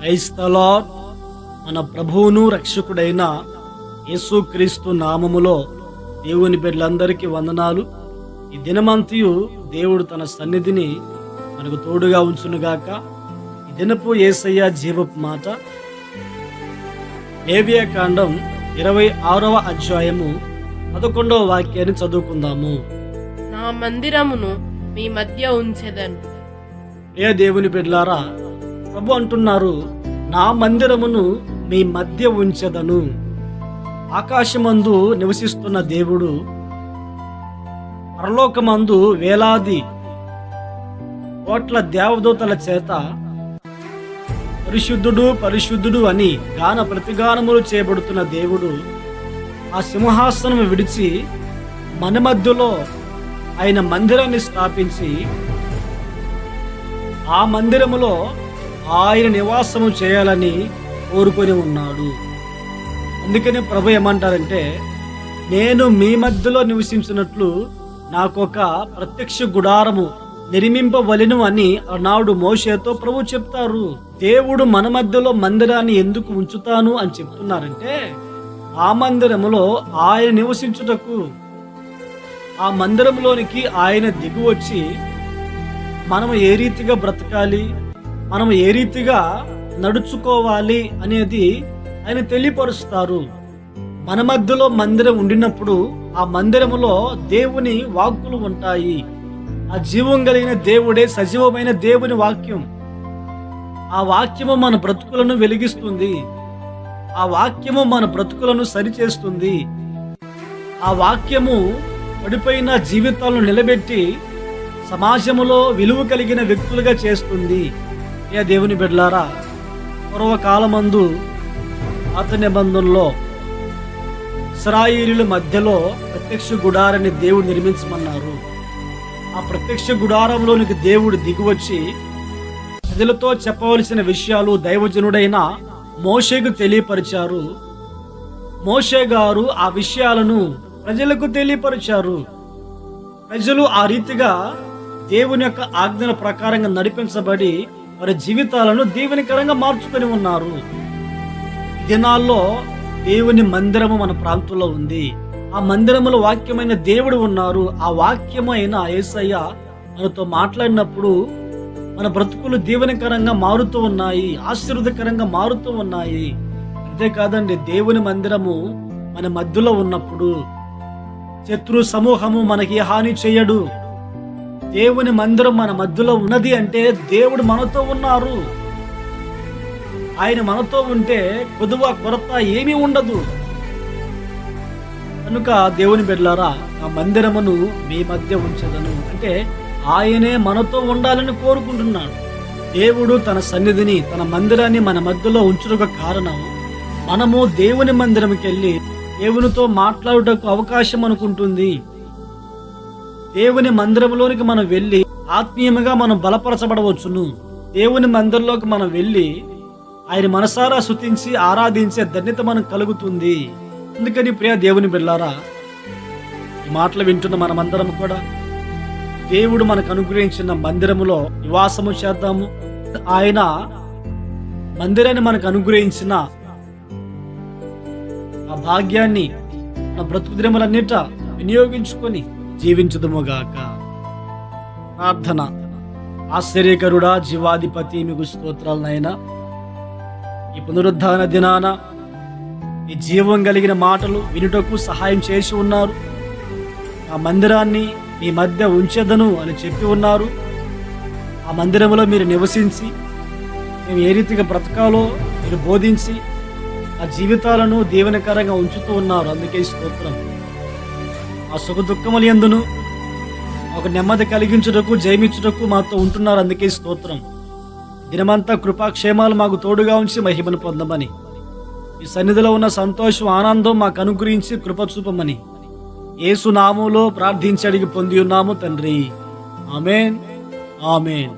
క్రైస్తలో మన ప్రభువును రక్షకుడైన యేసుక్రీస్తు నామములో దేవుని బిడ్డలందరికీ వందనాలు. ఈ దినమంతయు దేవుడు తన సన్నిధిని మనకు తోడుగా ఉంచునుగాక. ఈ దినపు ఏసయ్య జీవపు మాట. కాండం ఇరవై ఆరవ అధ్యాయము పదకొండవ వాక్యాన్ని చదువుకుందాము. నా మందిరమును మీ మధ్య ఉంచెదను. ఏ దేవుని బిడ్డలారా ప్రభు అంటున్నారు నా మందిరమును మీ మధ్య ఉంచదను. ఆకాశమందు నివసిస్తున్న దేవుడు పరలోకమందు వేలాది కోట్ల దేవదూతల చేత పరిశుద్ధుడు పరిశుద్ధుడు అని గాన ప్రతిగానములు చేయబడుతున్న దేవుడు ఆ సింహాసనం విడిచి మన మధ్యలో ఆయన మందిరాన్ని స్థాపించి ఆ మందిరములో ఆయన నివాసము చేయాలని కోరుకొని ఉన్నాడు. అందుకని ప్రభు ఏమంటారంటే నేను మీ మధ్యలో నివసించినట్లు నాకొక ప్రత్యక్ష గుడారము నిర్మింపవలెను అని నాడు మోషేతో ప్రభు చెప్తారు. దేవుడు మన మధ్యలో మందిరాన్ని ఎందుకు ఉంచుతాను అని చెప్తున్నారంటే ఆ మందిరములో ఆయన నివసించుటకు. ఆ మందిరంలోనికి ఆయన దిగి వచ్చి మనం ఏ రీతిగా బ్రతకాలి? మనం ఏ రీతిగా నడుచుకోవాలి అనేది ఆయన తెలియపరుస్తారు. మన మధ్యలో మందిరం ఉండినప్పుడు ఆ మందిరములో దేవుని వాక్కులు ఉంటాయి. ఆ జీవం కలిగిన దేవుడే సజీవమైన దేవుని వాక్యం. ఆ వాక్యము మన బ్రతుకులను వెలిగిస్తుంది. ఆ వాక్యము మన బ్రతుకులను సరిచేస్తుంది. ఆ వాక్యము పడిపోయిన జీవితాలను నిలబెట్టి సమాజములో విలువ కలిగిన వ్యక్తులుగా చేస్తుంది. ఏ దేవుని బిడ్లారా పూర్వకాలమందు పాత నిబంధనలో ఇస్రాయిలీల మధ్యలో ప్రత్యక్ష గుడారాన్ని దేవుడు నిర్మించమన్నారు. ఆ ప్రత్యక్ష గుడారంలోనికి దేవుడు దిగివచ్చి ప్రజలతో చెప్పవలసిన విషయాలు దైవజనుడైన మోషేకు తెలియపరిచారు. మోషే గారు ఆ విషయాలను ప్రజలకు తెలియపరిచారు. ప్రజలు ఆ రీతిగా దేవుని యొక్క ఆజ్ఞల ప్రకారంగా నడిపించబడి వారి జీవితాలను దీవెనికరంగా మార్చుకొని ఉన్నారు. దినాల్లో దేవుని మందిరము మన ప్రాంతంలో ఉంది. ఆ మందిరములో వాక్యమైన దేవుడు ఉన్నారు. ఆ వాక్యమైన ఏసయ్య మనతో మాట్లాడినప్పుడు మన బ్రతుకులు దీవెనకరంగా మారుతూ ఉన్నాయి. ఆశీర్వదకరంగా మారుతూ ఉన్నాయి. అంతేకాదండి దేవుని మందిరము మన మధ్యలో ఉన్నప్పుడు శత్రు సమూహము మనకి హాని చేయడు. దేవుని మందిరం మన మధ్యలో ఉన్నది అంటే దేవుడు మనతో ఉన్నారు. ఆయన మనతో ఉంటే కొదువ కొరత ఏమీ ఉండదు. కనుక దేవుని బిడ్డలారా ఆ మందిరమును మీ మధ్య ఉంచదను. అంటే ఆయనే మనతో ఉండాలని కోరుకుంటున్నాడు. దేవుడు తన సన్నిధిని తన మందిరాన్ని మన మధ్యలో ఉంచుటకు కారణం మనము దేవుని మందిరంకి వెళ్ళి దేవునితో మాట్లాడుటకు అవకాశం అనుకుంటుంది. దేవుని మందిరంలోనికి మనం వెళ్ళి ఆత్మీయముగా మనం బలపరచబడవచ్చును. దేవుని మందిరంలోకి మనం వెళ్ళి ఆయన మనసారా శుతించి ఆరాధించే ధన్యత మనకు కలుగుతుంది. అందుకని ప్రియ దేవుని బిళ్ళారా ఈ మాటలు వింటున్న మనమందరం కూడా దేవుడు మనకు అనుగ్రహించిన మందిరములో నివాసము చేద్దాము. ఆయన మందిరాన్ని మనకు అనుగ్రహించిన ఆ భాగ్యాన్ని మన బ్రతుకు దినములన్నిట వినియోగించుకొని జీవించుదుముగాక. ప్రార్థన. ఆశ్చర్యకరుడా జీవాధిపతి మీకు స్తోత్రాలనైనా. ఈ పునరుద్ధాన దినాన ఈ జీవం కలిగిన మాటలు వినుటకు సహాయం చేసి ఉన్నారు. ఆ మందిరాన్ని మీ మధ్య ఉంచెదను అని చెప్పి ఉన్నారు. ఆ మందిరంలో మీరు నివసించి మేము ఏ రీతిగా బ్రతకాలో మీరు బోధించి ఆ జీవితాలను దీవెనకరంగా ఉంచుతూ ఉన్నారు. అందుకే స్తోత్రం. ఆ సుఖ దుఃఖములు ఎందును? ఒక నెమ్మది కలిగించుటకు జయమిచ్చుటకు మాతో ఉంటున్నారు అందుకే స్తోత్రం. దినమంతా కృపాక్షేమాలు మాకు తోడుగా ఉంచి మహిమను పొందమని. ఈ సన్నిధిలో ఉన్న సంతోషం ఆనందం మాకు అనుగ్రహించి కృప చూపమని నామంలో ప్రార్థించి అడిగి పొంది ఉన్నాము తండ్రి. ఆమెన్. ఆమెన్.